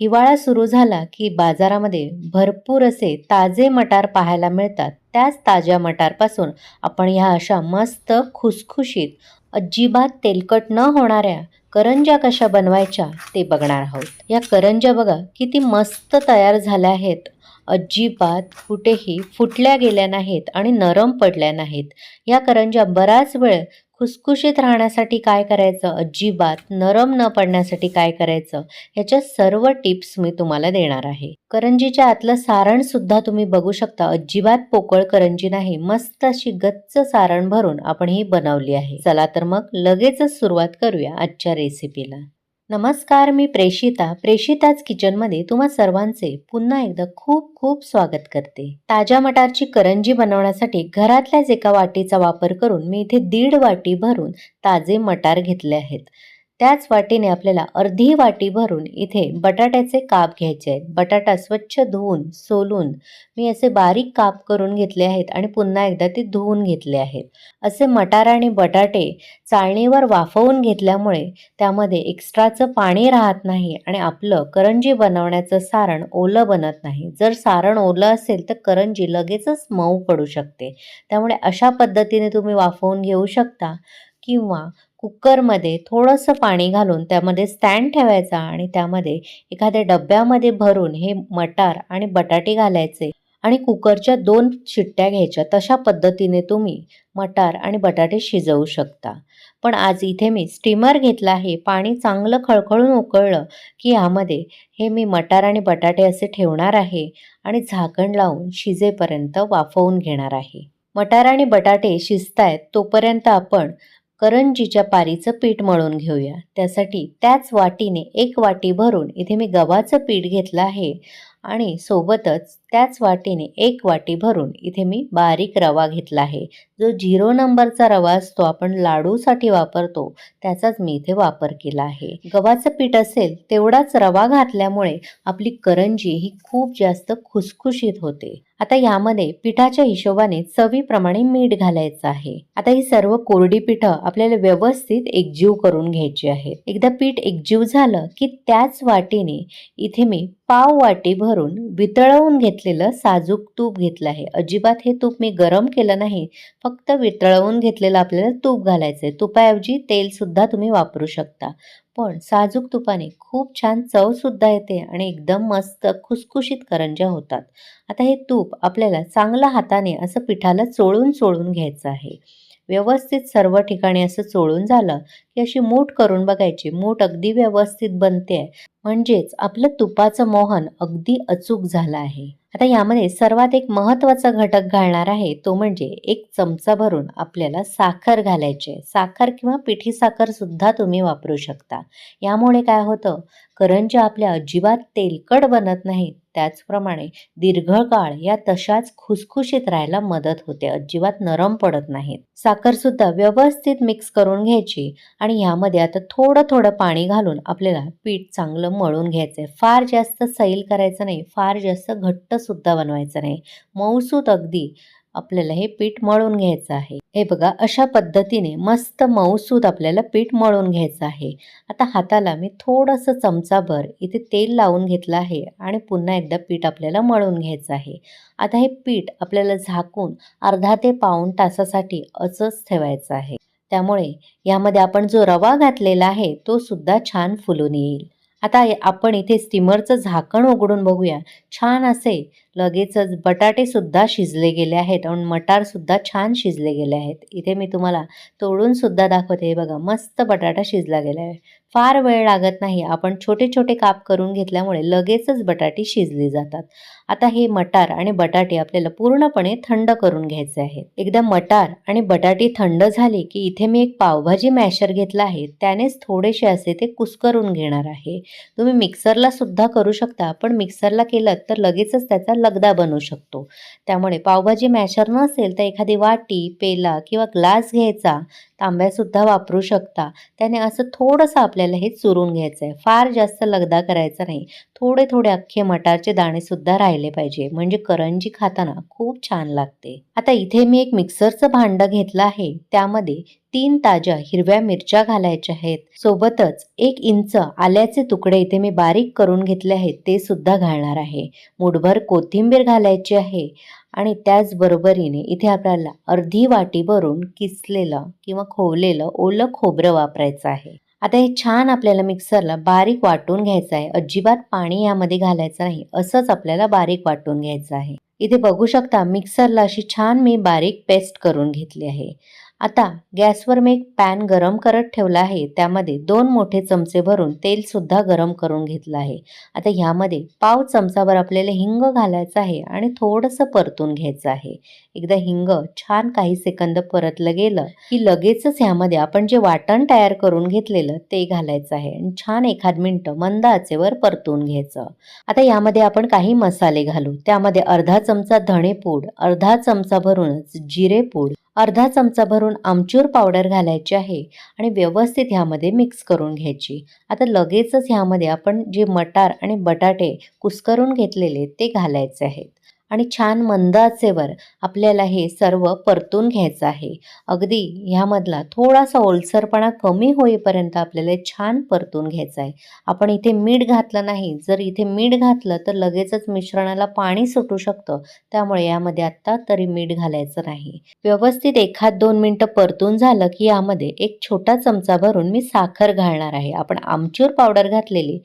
हिवाळा सुरू झाला की बाजारामध्ये भरपूर असे ताजे मटार पाहायला मिळतात. त्याच ताज्या मटारपासून आपण ह्या अशा मस्त खुसखुशीत अजिबात तेलकट न होणाऱ्या करंज्या कशा बनवायच्या ते बघणार आहोत. या करंज्या बघा किती मस्त तयार झाल्या आहेत. अजिबात कुठेही फुटल्या गेल्या नाहीत आणि नरम पडल्या नाहीत. या करंज्या बराच वेळ खुसखुशीत राहण्यासाठी काय करायचं? अजिबात नरम न पडण्यासाठी काय करायचं? ह्याच्या सर्व टिप्स मी तुम्हाला देणार आहे. करंजीच्या आतलं सारण सुद्धा तुम्ही बघू शकता. अजिबात पोकळ करंजी नाही. मस्त अशी गच्च सारण भरून आपण ही बनवली आहे. चला तर मग लगेचच सुरुवात करूया आजच्या रेसिपीला नमस्कार मी प्रेषिता प्रेषिताच किचनमध्ये तुम्हा सर्वांचे पुन्हा एकदा खूप खूप स्वागत करते. ताज्या मटारची करंजी बनवण्यासाठी घरातल्याच एका वाटीचा वापर करून मी इथे दीड वाटी भरून ताजे मटार घेतले आहेत. त्याच वाटीने आपल्याला अर्धी वाटी भरून इथे बटाट्याचे काप घ्यायचे आहेत. बटाटा स्वच्छ धुवून सोलून मी असे बारीक काप करून घेतले आहेत आणि पुन्हा एकदा ते धुवून घेतले आहेत. असे मटार आणि बटाटे चाळणीवर वाफवून घेतल्यामुळे त्यामध्ये एक्स्ट्राचं पाणी राहत नाही आणि आपलं करंजी बनवण्याचं सारण ओलं बनत नाही. जर सारण ओलं असेल तर करंजी लगेचच मऊ पडू शकते. त्यामुळे अशा पद्धतीने तुम्ही वाफवून घेऊ शकता किंवा कुकरमध्ये थोडंसं पाणी घालून त्यामध्ये स्टँड ठेवायचा आणि त्यामध्ये एखाद्या डब्यामध्ये भरून हे मटार आणि बटाटे घालायचे आणि कुकरच्या दोन शिट्ट्या घ्यायच्या. तशा पद्धतीने तुम्ही मटार आणि बटाटे शिजवू शकता. पण आज इथे मी स्टीमर घेतला आहे. पाणी चांगलं खळखळून उकळलं की यामध्ये हे मी मटार आणि बटाटे असे ठेवणार आहे आणि झाकण लावून शिजेपर्यंत वाफवून घेणार आहे. मटार आणि बटाटे शिजतायत तोपर्यंत आपण करंजीच्या पारीचं पीठ मळून घेऊया. त्यासाठी त्याच वाटीने एक वाटी भरून इथे मी गव्हाचं पीठ घेतलं आहे आणि सोबतच त्याच वाटीने एक वाटी भरून इथे मी बारीक रवा घेतला आहे. जो झिरो नंबरचा रवा असतो आपण लाडूसाठी वापरतो त्याचाच मी इथे वापर केला आहे. गव्हाचं पीठ असेल तेवढाच रवा घातल्यामुळे आपली करंजी ही खूप जास्त खुसखुशीत होते. आता यामध्ये पिठाच्या हिशोबाने चवीप्रमाणे मीठ घालायचं आहे. आता ही सर्व कोरडी पिठं आपल्याला व्यवस्थित एकजीव करून घ्यायची आहेत. एकदा पीठ एकजीव झालं की त्याच वाटीने इथे मी पाव वाटी भरून वितळवून घेतलेलं साजूक तूप घेतलं आहे. अजिबात हे तूप मी गरम केलं नाही. फक्त वितळवून घेतलेलं आपल्याला तूप घालायचं आहे तुपाऐवजी तेलसुद्धा तुम्ही वापरू शकता. पण साजूक तुपाने खूप छान चवसुद्धा येते आणि एकदम मस्त खुसखुशीत करंज्या होतात. आता हे तूप आपल्याला चांगल्या हाताने असं पिठाला चोळून चोळून घ्यायचं आहे. व्यवस्थित सर्व ठिकाणी असं चोळून झालं की अशी मूठ करून बघायची. मूठ अगदी व्यवस्थित बनते म्हणजेच आपलं तुपाचं मोहन अगदी अचूक झालं आहे. आता यामध्ये सर्वात एक महत्त्वाचा घटक घालणार आहे तो म्हणजे एक चमचा भरून आपल्याला साखर घालायची साखर किंवा पिठी साखर सुद्धा तुम्ही वापरू शकता. यामुळे काय होतं? करंज्या आपल्या अजिबात तेलकट बनत नाहीत. त्याचप्रमाणे दीर्घकाळ या तशाच खुसखुशीत राहायला मदत होते. अजिबात नरम पडत नाहीत. साखरसुद्धा व्यवस्थित मिक्स करून घ्यायची आणि ह्यामध्ये आता थोडं थोडं पाणी घालून आपल्याला पीठ चांगलं मळून घ्यायचं आहे फार जास्त सैल करायचं नाही. फार जास्त घट्टसुद्धा बनवायचं नाही. मऊसूत अगदी आपल्याला हे पीठ मळून घ्यायचं आहे. हे बघा अशा पद्धतीने मस्त मऊसूद आपल्याला पीठ मळून घ्यायचं आहे. आता हाताला मी थोडंसं चमचाभर इथे तेल लावून घेतलं आहे आणि पुन्हा एकदा पीठ आपल्याला मळून घ्यायचं आहे. आता हे पीठ आपल्याला झाकून अर्धा ते पाऊण तासासाठी असंच ठेवायचं आहे. त्यामुळे यामध्ये आपण जो रवा घातलेला आहे तो सुद्धा छान फुलून येईल. आता आपण इथे स्टीमरचं झाकण उघडून बघूया. छान असे लगेचच बटाटेसुद्धा शिजले गेले आहेत आणि मटारसुद्धा छान शिजले गेले आहेत. इथे मी तुम्हाला तोडूनसुद्धा दाखवते. हे बघा मस्त बटाटा शिजला गेला आहे. फार वेळ लागत नाही. आपण छोटे छोटे काप करून घेतल्यामुळे लगेचच बटाटे शिजली जातात. आता हे मटार आणि बटाटे आपल्याला पूर्णपणे थंड करून घ्यायचे आहेत. एकदा मटार आणि बटाटे थंड झाले की इथे मी एक पावभाजी मॅशर घेतला आहे. त्यानेच थोडेसे असे ते कुस्करून घेणार आहे. तुम्ही मिक्सरला सुद्धा करू शकता पण मिक्सरला केलं तर लगेचच त्याचा लगदा बनू शकतो. त्यामुळे पावभाजी मॅशर नसेल तर एखादी वाटी पेला किंवा ग्लास घ्यायचा तांब्यासुद्धा वापरू शकता. त्याने असं थोडंसं आपल्याला हे चुरून घ्यायचं आहे फार जास्त लगदा करायचा नाही. थोडे थोडे अख्खे मटारचे दाणेसुद्धा राहिले पाहिजे. म्हणजे करंजी खाताना खूप छान लागते. आता इथे मी एक मिक्सरचं भांडं घेतलं आहे. त्यामध्ये तीन ताज्या हिरव्या मिरच्या घालायच्या आहेत. सोबतच एक इंच आल्याचे तुकडे इथे मी बारीक करून घेतले आहेत. ते सुद्धा घालणार आहे. मुठभर कोथिंबीर घालायची आहे. आणि त्याचबरोबरीने इथे आपल्याला अर्धी वाटी भरून किसलेलं किंवा खोवलेलं ओलं खोबरं वापरायचं आहे. आता हे छान आपल्याला मिक्सरला बारीक वाटून घ्यायचं आहे. अजिबात पाणी यामध्ये घालायचं नाही. असंच आपल्याला बारीक वाटून घ्यायचं आहे. इथे बघू शकता मिक्सरला अशी छान मी बारीक पेस्ट करून घेतली आहे. आता गॅसवर मी एक पॅन गरम करत ठेवला आहे. त्यामध्ये दोन मोठे चमचे भरून तेलसुद्धा गरम करून घेतलं आहे. आता ह्यामध्ये पाव चमचाभर आपल्याला हिंग घालायचं आहे आणि थोडंसं परतून घ्यायचं आहे. एकदा हिंग छान काही सेकंद परतलं गेलं की लगेचच ह्यामध्ये आपण जे वाटण तयार करून घेतलेलं ते घालायचं आहे आणि छान एखाद मिनटं मंद आचेवर परतून घ्यायचं. आता यामध्ये आपण काही मसाले घालू. त्यामध्ये अर्धा चमचा धणेपूड अर्धा चमचा भरूनच जिरेपूड अर्धा चमचा भरून आमचूर पावडर घालायची आहे आणि व्यवस्थित ह्यामध्ये मिक्स करून घ्यायची. आता लगेचच ह्यामध्ये आपण जे मटार आणि बटाटे कुस्करून घेतलेले ते घालायचे आहेत. आणि छान मंद आचेवर आपल्याला हे सर्व परतून घ्यायचं आहे. अगदी ह्यामधला थोडासा ओलसरपणा कमी होईपर्यंत आपल्याला हे छान परतून घ्यायचं आहे. आपण इथे मीठ घातलं नाही. जर इथे मीठ घातलं तर लगेचच मिश्रणाला पाणी सुटू शकतं. त्यामुळे यामध्ये आत्ता तरी मीठ घालायचं नाही. व्यवस्थित एखाद दोन मिनटं परतून झालं की यामध्ये एक छोटा चमचा भरून मी साखर घालणार आहे. आपण आमचूर पावडर घातलेली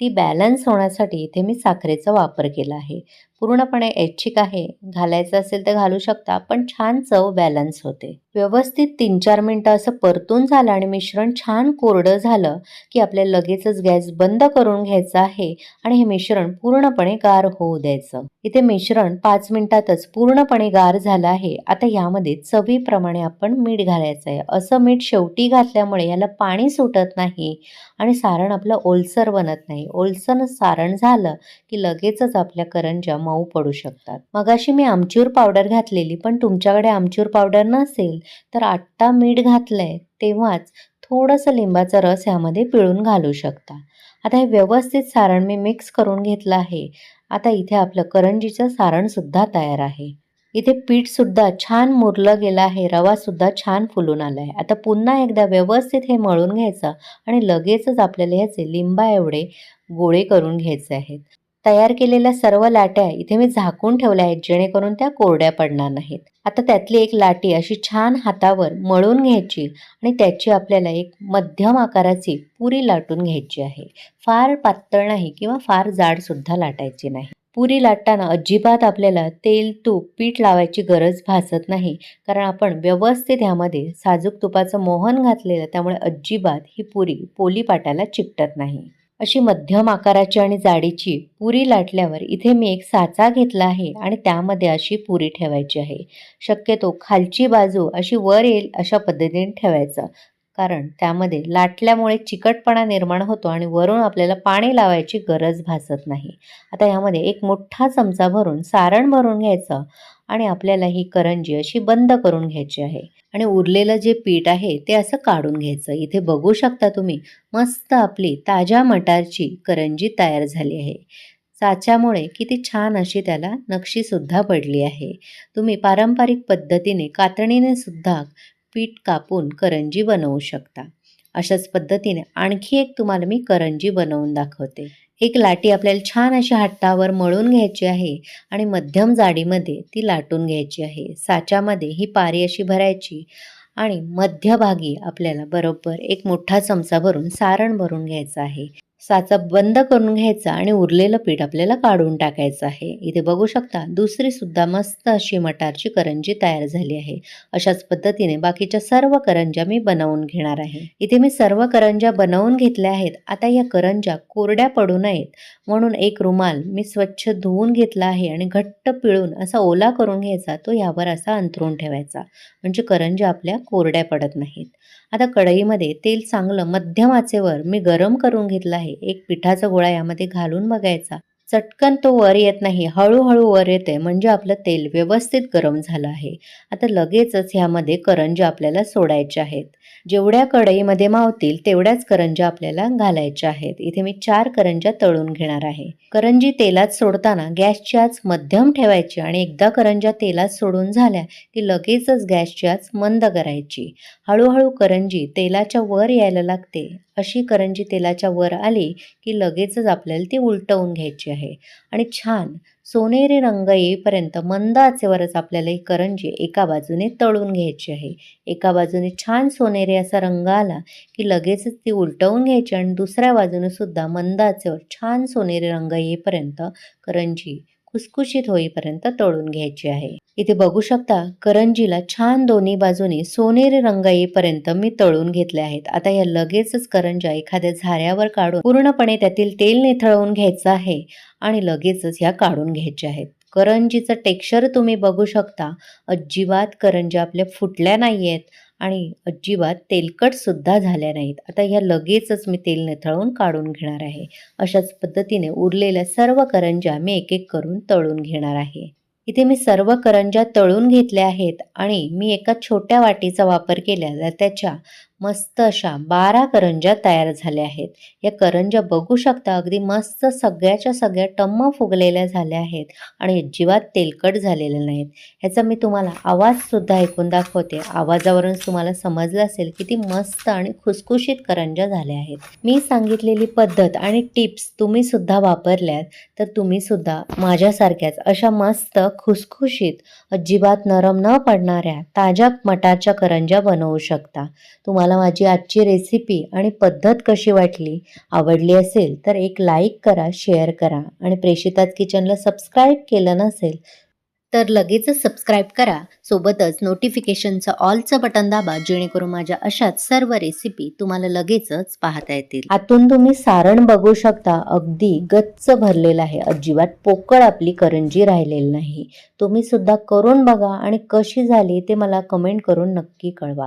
ती बॅलन्स होण्यासाठी इथे मी साखरेचा वापर केला आहे. पूर्णपणे ऐच्छिक आहे. घालायचं असेल तर घालू शकता पण छान चव बॅलन्स होते. व्यवस्थित तीन चार मिनटं असं परतून झालं आणि मिश्रण छान कोरडं झालं की आपल्याला लगेचच गॅस बंद करून घ्यायचा आहे आणि हे मिश्रण पूर्णपणे गार होऊ द्यायचं. इथे मिश्रण पाच मिनिटातच पूर्णपणे गार झालं आहे. आता यामध्ये चवीप्रमाणे आपण मीठ घालायचं आहे. असं मीठ शेवटी घातल्यामुळे याला पाणी सुटत नाही आणि सारण आपलं ओलसर बनत नाही. ओलसर सारण झालं की लगेचच आपल्या करंजा मऊ पडू शकतात. मगाशी मी आमचूर पावडर घातलेली पण तुमच्याकडे आमचूर पावडर नसेल तर आत्ता मीठ घातलंय तेव्हाच थोडंसं लिंबाचा रस ह्यामध्ये पिळून घालू शकता. आता हे व्यवस्थित सारण मी मिक्स करून घेतलं आहे. आता इथे आपलं करंजीचं सारणसुद्धा तयार आहे. इथे पीठसुद्धा छान मुरलं गेलं आहे रवासुद्धा छान फुलून आला आहे आता पुन्हा एकदा व्यवस्थित हे मळून घ्यायचं आणि लगेचच आपल्याला ह्याचे लिंबा एवढे गोळे करून घ्यायचे आहेत. तयार केलेल्या सर्व लाट्या इथे मी झाकून ठेवल्या आहेत जेणेकरून त्या कोरड्या पडणार नाहीत. आता त्यातली एक लाटी अशी छान हातावर मळून घ्यायची आणि त्याची आपल्याला एक मध्यम आकाराची पुरी लाटून घ्यायची आहे. फार पातळ नाही किंवा फार जाडसुद्धा लाटायची नाही. पुरी लाटताना अजिबात आपल्याला तेल तूप पीठ लावायची गरज भासत नाही कारण आपण व्यवस्थित ह्यामध्ये साजूक तुपाचं मोहन घातलेलं त्यामुळे अजिबात ही पुरी पोली पाटाला चिकटत नाही. अशी मध्यम आकाराची आणि जाडीची पुरी लाटल्यावर इथे मी एक साचा घेतला आहे आणि त्यामध्ये अशी पुरी ठेवायची आहे. शक्यतो खालची बाजू अशी वर येईल अशा पद्धतीने ठेवायचं. कारण त्यामध्ये लाटल्यामुळे चिकटपणा निर्माण होतो आणि वरून आपल्याला पाणी लावायची गरज भासत नाही. आता यामध्ये एक मोठा चमचा भरून सारण भरून घ्यायचं आणि आपल्याला ही करंजी अशी बंद करून घ्यायची आहे. आणि उरलेलं जे पीठ आहे ते असं काढून घ्यायचं. इथे बघू शकता तुम्ही मस्त आपली ताज्या मटारची करंजी तयार झाली आहे. साच्यामुळे किती छान अशी त्याला नक्षीसुद्धा पडली आहे. तुम्ही पारंपरिक पद्धतीने कातणीने सुद्धा पीठ कापून करंजी बनवू शकता. अशाच पद्धतीने आणखी एक तुम्हाला मी करंजी बनवून दाखवते. एक लाटी आपल्याला छान अशा हातावर मळून घ्यायची आहे आणि मध्यम जाडीमध्ये ती लाटून घ्यायची आहे. साच्यामध्ये ही पारी अशी भरायची आणि मध्यभागी आपल्याला बरोबर एक मोठा चमचा भरून सारण भरून घ्यायचं आहे. साचा बंद करून घ्यायचा आणि उरलेलं पीठ आपल्याला काढून टाकायचं आहे. इथे बघू शकता दुसरी सुद्धा मस्त अशी मटारची करंजी तयार झाली आहे. अशाच पद्धतीने बाकीच्या सर्व करंज्या मी बनवून घेणार आहे. इथे मी सर्व करंज्या बनवून घेतल्या आहेत. आता या करंज्या कोरड्या पडू नयेत. म्हणून एक रुमाल मी स्वच्छ धुवून घेतला आहे आणि घट्ट पिळून असा ओला करून घ्यायचा तो यावर असा अंथरून ठेवायचा. म्हणजे करंज्या आपल्या कोरड्या पडत नाहीत. आता कढईमध्ये तेल चांगलं मध्यम आचेवर मी गरम करून घेतलं आहे. एक पिठाचा गोळा यामध्ये घालून बघायचा. चटकन तो वर येत नाही. हळूहळू वर येते. म्हणजे आपलं तेल व्यवस्थित गरम झालं आहे. आता लगेचच ह्यामध्ये करंज्या आपल्याला सोडायच्या आहेत. जेवढ्या कढईमध्ये मावतील तेवढ्याच करंज्या आपल्याला घालायच्या आहेत. इथे मी चार करंज्या तळून घेणार आहे. करंजी तेलात सोडताना गॅसची आच मध्यम ठेवायची आणि एकदा करंज्या तेलात सोडून झाल्या की लगेचच गॅसची आच मंद करायची. हळूहळू करंजी तेलाच्या वर यायला लागते. अशी करंजी तेलाच्या वर आली की लगेचच आपल्याला ती उलटवून घ्यायची आहे. आणि छान सोनेरी रंग येईपर्यंत मंद आचेवरच आपल्याला ही करंजी एका बाजूने तळून घ्यायची आहे. एका बाजूने छान सोनेरी असा रंग आला की लगेचच ती उलटवून घ्यायची आणि दुसऱ्या बाजूने सुद्धा मंद आचेवर छान सोनेरी रंग येईपर्यंत करंजी खुसखुशीत होईपर्यंत तळून घ्यायची आहे. इथे बघू शकता करंजीला छान दोन्ही बाजूने सोनेरी रंग येईपर्यंत मी तळून घेतले आहेत. आता या लगेचच करंजा एखाद्या झाऱ्यावर काढून पूर्णपणे त्यातील तेल निथळवून घ्यायचं आहे आणि लगेचच ह्या काढून घ्यायच्या आहेत. करंजीचं टेक्स्चर तुम्ही बघू शकता. अजिबात करंजा आपल्या फुटल्या नाही आहेत आणि अजिबात तेलकट सुद्धा झाल्या नाहीत. आता ह्या लगेचच मी तेल निथळून काढून घेणार आहे. अशाच पद्धतीने उरलेल्या सर्व करंज्या मी एक एक करून तळून घेणार आहे. इथे मी सर्व करंज्या तळून घेतल्या आहेत आणि मी एका छोट्या वाटीचा वापर केला तर त्याच्या मस्त अशा बारा करंज्या तयार झाल्या आहेत. या करंज्या बघू शकता अगदी मस्त सगळ्याच्या सगळ्या टम्म फुगलेल्या झाल्या आहेत आणि अजिबात तेलकट झालेल्या नाहीत. ह्याचा मी तुम्हाला आवाजसुद्धा ऐकून दाखवते. आवाजावरून तुम्हाला समजलं असेल किती मस्त आणि खुसखुशीत करंज्या झाल्या आहेत. मी सांगितलेली पद्धत आणि टिप्स तुम्ही सुद्धा वापरल्यात तर तुम्ही सुद्धा माझ्यासारख्याच अशा मस्त खुसखुशीत अजिबात नरम न पडणाऱ्या ताज्या मटाच्या करंज्या बनवू शकता. तुम्हाला तुम्हाला माझी आजची रेसिपी आणि पद्धत कशी वाटली आवडली असेल तर एक लाईक करा शेअर करा आणि प्रेषितात किचनला सबस्क्राईब केलं नसेल तर लगेचच सबस्क्राईब करा. सोबतच नोटिफिकेशनचं ऑलचं बटन दाबा जेणेकरून माझ्या अशाच सर्व रेसिपी तुम्हाला लगेचच पाहता येतील. आतून तुम्ही सारण बघू शकता. अगदी गच्च भरलेलं आहे. अजिबात पोकळ आपली करंजी राहिलेली नाही. तुम्ही सुद्धा करून बघा आणि कशी झाली ते मला कमेंट करून नक्की कळवा.